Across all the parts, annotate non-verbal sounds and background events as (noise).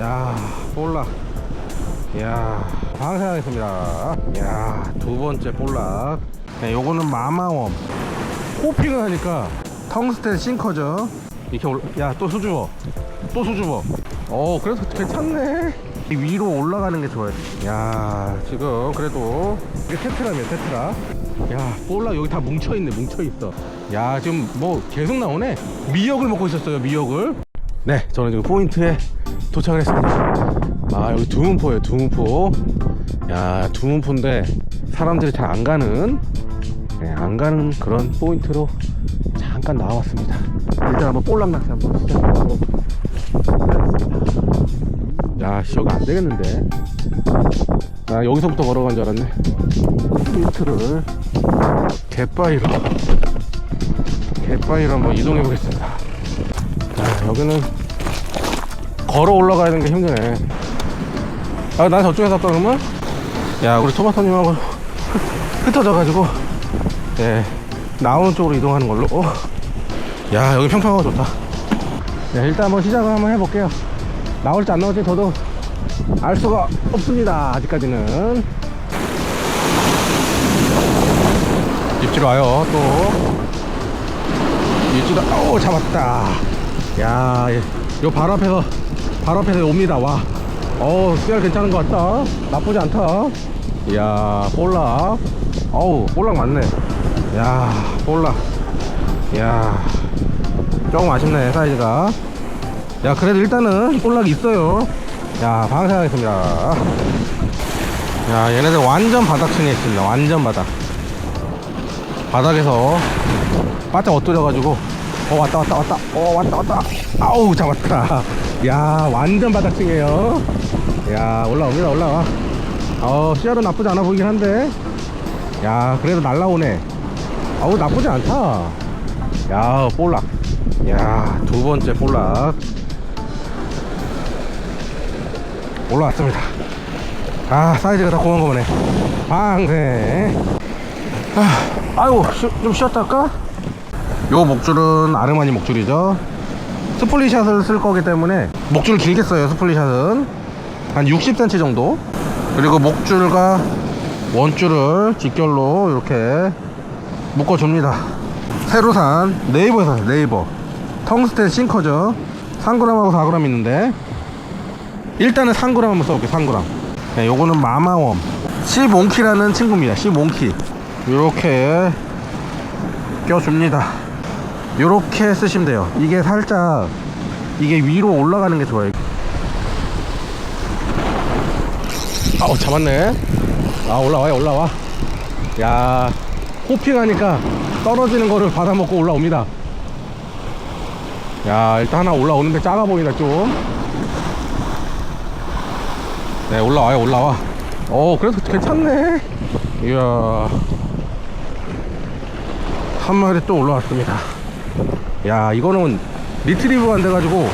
야, 볼락. 야, 방생하겠습니다. 야, 두 번째 볼락. 네, 요거는 마마웜. 호핑을 하니까 텅스텐 싱커죠. 이렇게 올, 야, 또 수줍어. 또 수줍어. 어, 그래도 괜찮네. 이 위로 올라가는 게 좋아요. 야, 지금 그래도 이게 테트라면 테트라. 야, 볼락 여기 다 뭉쳐있네, 뭉쳐있어. 야, 지금 뭐 계속 나오네. 미역을 먹고 있었어요, 미역을. 네, 저는 지금 포인트에 도착을 했습니다. 아, 여기 두문포예요, 두문포. 야, 두문포인데 사람들이 잘 안 가는, 네, 안 가는 그런 포인트로 잠깐 나와봤습니다. 일단 한번 볼락 낚시 한번 시작해보고. 야, 씨, 여기 안 되겠는데. 나 여기서부터 걸어간 줄 알았네. 포인트를 갯바위로, 갯바위로 한번 이동해 보겠습니다. 아, 여기는 걸어 올라가야 되는 게 힘드네. 아, 난 저쪽에서 왔다 그러면? 야, 우리 토마토님하고 (laughs) 흩어져 가지고, 예, 나오는 쪽으로 이동하는 걸로. 어. 야, 여기 평평하고 좋다. 네, 일단 한번 시작을 한번 해볼게요. 나올지 안 나올지 저도 알 수가 없습니다. 아직까지는. 입질 와요, 또. 입질도, 오, 잡았다. 야, 요 바로 앞에서, 바로 앞에서 옵니다. 와. 어우, 씨알 괜찮은 것 같다. 나쁘지 않다. 이야, 볼락. 어우, 볼락 맞네. 야, 볼락. 야, 조금 아쉽네, 사이즈가. 야, 그래도 일단은 볼락이 있어요. 야, 방생하겠습니다. 야, 얘네들 완전 바닥층에 있습니다. 완전 바닥. 바닥에서 바짝 엇들여가지고 어 왔다 왔다 왔다 어 왔다 왔다 아우 잡았다 야 완전 바닥층이에요. 야 올라옵니다 올라와. 어 씨알은 나쁘지 않아 보이긴 한데. 야 그래도 날라오네. 아우 나쁘지 않다. 야 볼락. 야 두 번째 볼락. 올라왔습니다. 아 사이즈가 다 고만고만해. 방생 아, 아이고 쉬- 좀 쉬었다 할까? 요 목줄은 아르마니 목줄이죠 스플릿샷을 쓸 거기 때문에 목줄을 길게 써요 스플릿샷은. 한 60cm 정도. 그리고 목줄과 원줄을 직결로 이렇게 묶어줍니다. 새로 산 네이버에서 네이버. 텅스텐 싱커죠. 3g하고 4g 있는데. 일단은 3g 한번 써볼게요 3g 네, 요거는 마마웜. 15키라는 친구입니다 15키. 요렇게 껴줍니다 요렇게 쓰시면 돼요. 이게 살짝 이게 위로 올라가는 게 좋아요. 아우 잡았네. 아 올라와요 올라와. 야 호핑하니까 떨어지는 거를 받아먹고 올라옵니다. 야 일단 하나 올라오는데 작아 보인다 좀네 올라와요 올라와. 어 그래도 괜찮네. 이야. 한 마리 또 올라왔습니다 야 이거는 리트리브 안 돼가지고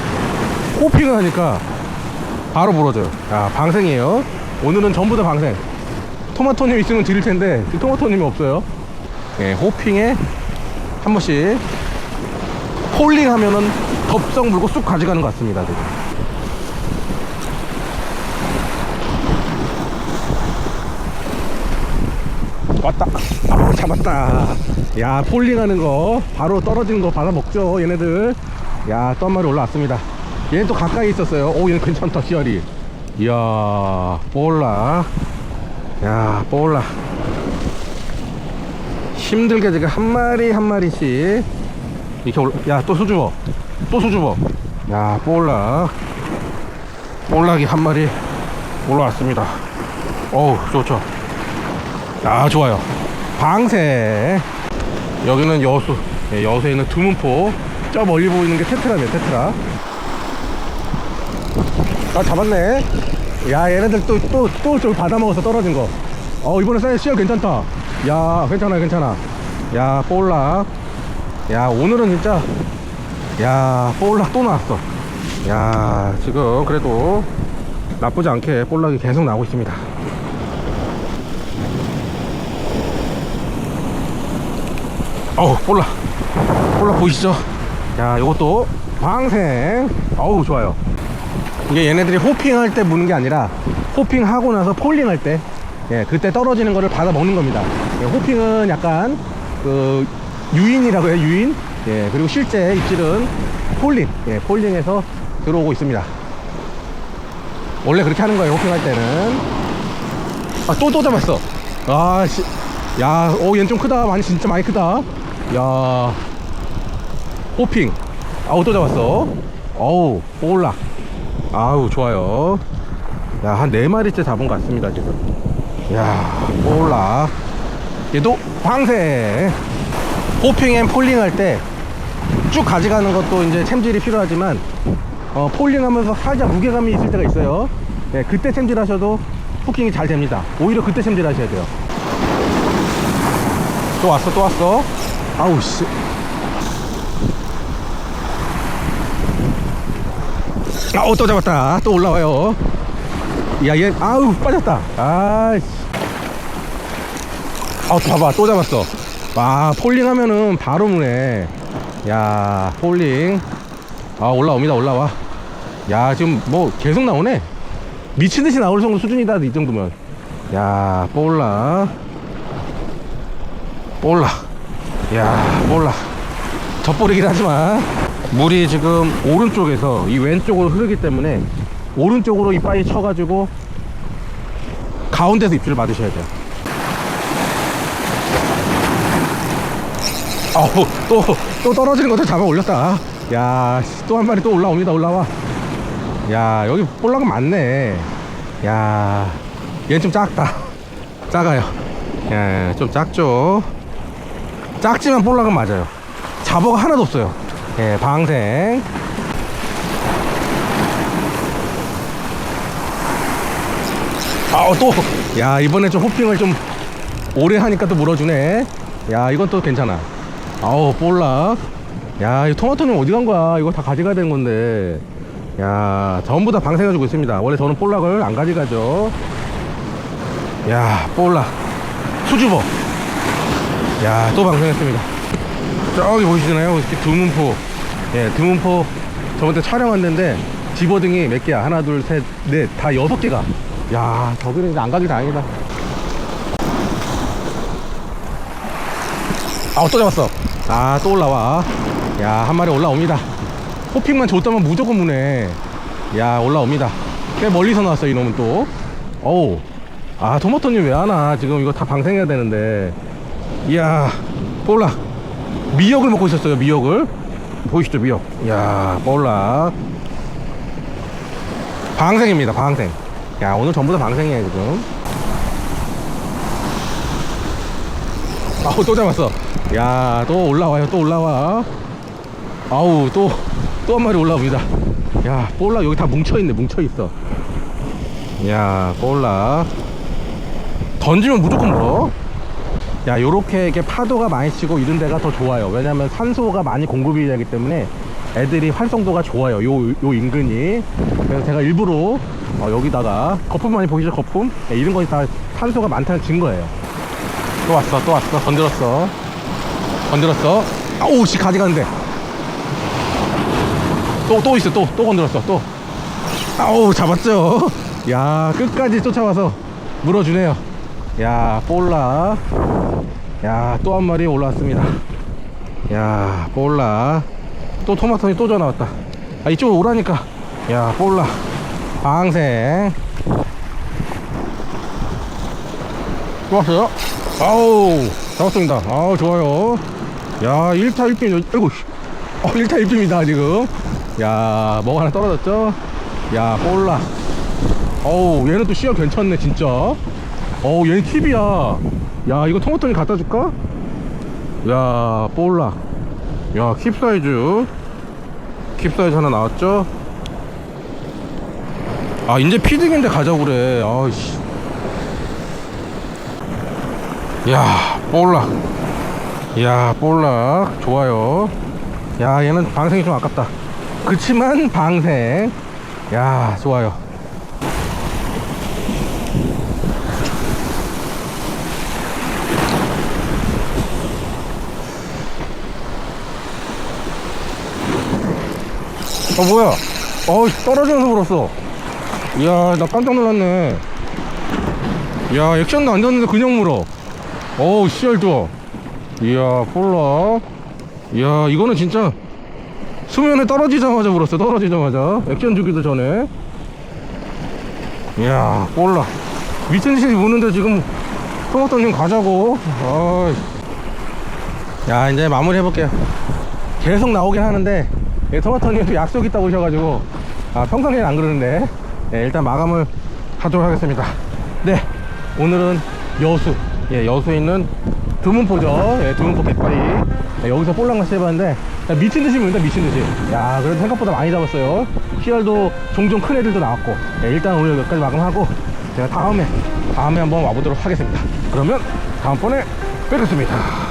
호핑을 하니까 바로 물어져요. 야 방생이에요. 오늘은 전부 다 방생. 토마토님 있으면 드릴 텐데 그 토마토님이 없어요. 예, 호핑에 한 번씩 폴링 하면은 덥석 물고 쑥 가져가는 것 같습니다 지금. 왔다 아 잡았다. 야 폴링하는 거. 바로 떨어지는 거 받아 먹죠 얘네들. 야또 한 마리 올라왔습니다. 얘는 또 가까이 있었어요. 오 얘는 괜찮다 씨알이 이야 볼라. 야 볼라. 힘들게 지금 한 마리 한 마리씩 이렇게 올라 야또 수줍어. 또 수줍어. 야 볼락 볼락이 한 마리 올라왔습니다. 어우 좋죠. 아 좋아요 방생 여기는 여수. 예, 여수에 있는 두문포. 저 멀리 보이는 게 테트라네요 테트라. 아 잡았네. 야 얘네들 또 또또 좀 받아먹어서 떨어진 거어 이번에 사이즈 씨알 괜찮다. 야 괜찮아 괜찮아. 야 볼락. 야 오늘은 진짜. 야 볼락 또 나왔어. 야 지금 그래도 나쁘지 않게 볼락이 계속 나오고 있습니다 어우 볼락 볼락 보이시죠 야 요것도 방생 어우 좋아요 이게 얘네들이 호핑할 때 무는 게 아니라 호핑하고 나서 폴링할 때 예, 그때 떨어지는 거를 받아 먹는 겁니다. 예, 호핑은 약간 그 유인이라고 해요, 유인. 예, 그리고 실제 입질은 폴링. 예, 폴링해서 들어오고 있습니다. 원래 그렇게 하는 거예요, 호핑할 때는. 아, 또, 또 잡았어. 아, 씨. 야, 오, 얘는 좀 크다. 많이, 진짜 많이 크다. 야. 호핑. 아우, 또 잡았어. 어우, 볼락. 아우, 좋아요. 야, 한 네마리째 잡은 것 같습니다, 지금. 야, 볼락. 얘도 황새. 호핑 앤 폴링 할 때 쭉 가져가는 것도 이제 챔질이 필요하지만 어, 폴링 하면서 살짝 무게감이 있을 때가 있어요. 네, 그때 챔질 하셔도 후킹이 잘 됩니다. 오히려 그때 챔질 하셔야 돼요. 또 왔어, 또 왔어. 아우, 씨. 아우, 또 잡았다. 또 올라와요. 야, 얘, 아우, 빠졌다. 아이씨. 아우, 봐봐. 또 잡았어. 와, 폴링 하면은 바로 무네. 야, 폴링. 아, 올라옵니다. 올라와. 야, 지금 뭐 계속 나오네. 미친 듯이 나올 정도 수준이다. 이 정도면. 야, 볼라. 볼라. 야, 볼라. 젖보리긴 하지만 물이 지금 오른쪽에서 이 왼쪽으로 흐르기 때문에 오른쪽으로 이 바위 쳐가지고 가운데서 입질을 받으셔야 돼요. 아우 또, 또 떨어지는 것도 잡아 올렸다. 야, 또 한 마리 또 올라옵니다. 올라와. 야, 여기 볼락은 많네. 야, 얘는 좀 작다. 작아요. 예, 좀 작죠. 작지만 볼락은 맞아요. 잡어가 하나도 없어요. 예, 방생. 아우, 또. 야, 이번에 좀 호핑을 좀 오래 하니까 또 물어주네. 야, 이건 또 괜찮아. 아우, 볼락. 야, 이 토마토는 어디 간 거야? 이거 다 가져가야 되는 건데. 야, 전부 다 방생해주고 있습니다. 원래 저는 볼락을 안 가져가죠. 야, 볼락. 수줍어. 야, 또 방생했습니다. 저기 보이시나요? 이렇게 드문포. 예, 드문포 저번 때 촬영 왔는데 집어등이 몇 개야? 하나, 둘, 셋, 넷, 다 여섯 개가. 야, 저기는 이제 안 가기 다행이다. 아, 또 잡았어. 아, 또 올라와. 야, 한 마리 올라옵니다. 호핑만 줬다면 무조건 무네. 야, 올라옵니다. 꽤 멀리서 나왔어, 이놈은 또. 어우. 아, 토마토님 왜 안 와? 지금 이거 다 방생해야 되는데. 이야, 볼라. 미역을 먹고 있었어요, 미역을. 보이시죠, 미역. 이야, 볼라. 방생입니다, 방생. 야, 오늘 전부 다 방생이에요, 지금. 아우, 또 잡았어. 야, 또 올라와요, 또 올라와. 아우, 또, 또 한 마리 올라옵니다. 야, 볼락 여기 다 뭉쳐있네, 뭉쳐있어. 야, 볼락. 던지면 무조건 물어. 야, 요렇게 이렇게 파도가 많이 치고 이런 데가 더 좋아요. 왜냐면 산소가 많이 공급이 되기 때문에 애들이 활성도가 좋아요. 요, 요 인근이. 그래서 제가 일부러 어, 여기다가 거품 많이 보이죠? 거품? 네, 이런 것이 다 산소가 많다는 증거예요. 또 왔어, 또 왔어. 건드렸어. 건드렸어. 아우, 씨, 가져가는데. 또, 또 있어. 또, 또 건드렸어. 또. 아우, 잡았죠? 야, 끝까지 쫓아와서 물어주네요. 야, 볼라. 야, 또 한 마리 올라왔습니다. 야, 볼라. 또 토마토니 또 전화 왔다. 아, 이쪽으로 오라니까. 야, 볼라. 방생. 또 왔어요? 아우, 잡았습니다. 아우, 좋아요. 야, 1타 1핀, 아이고, 씨. 어, 1타 1핀입니다, 지금. 야, 뭐가 하나 떨어졌죠? 야, 볼라. 어우, 얘는 또 씨가 괜찮네, 진짜. 어우, 얘는 팁이야. 야, 이거 토마토니 갖다 줄까? 야, 볼라. 야, 킵 사이즈. 킵 사이즈 하나 나왔죠? 아, 이제 피딩인데 가자고 그래. 아이씨. 야, 볼락. 야, 볼락. 좋아요. 야, 얘는 방생이 좀 아깝다. 그치만 방생. 야, 좋아요. 어, 뭐야? 어우 떨어지면서 불었어. 이야 나 깜짝 놀랐네. 야 액션도 안 졌는데 그냥 물어. 어우 씨알 좋아 이야 볼라. 이야 이거는 진짜 수면에 떨어지자마자 물었어 떨어지자마자. 액션 주기도 전에. 이야 볼라. 미친 듯이 무는데 지금 토마토님 가자고. 아이. 야 이제 마무리 해볼게요. 계속 나오긴 하는데 예, 토마토님 또 약속 있다고 오셔가지고. 아 평상시엔 안 그러는데. 예, 일단 마감을 하도록 하겠습니다. 네 오늘은 여수. 예, 여수에 있는 드문포죠. 예, 드문포 갯바위. 예, 여기서 볼랑낚시 해봤는데 야, 미친 듯이 물다 미친 듯이. 야 그래도 생각보다 많이 잡았어요. 씨알도 종종 큰 애들도 나왔고. 예, 일단 오늘 여기까지 마감하고 제가 다음에 다음에 한번 와보도록 하겠습니다. 그러면 다음번에 뵙겠습니다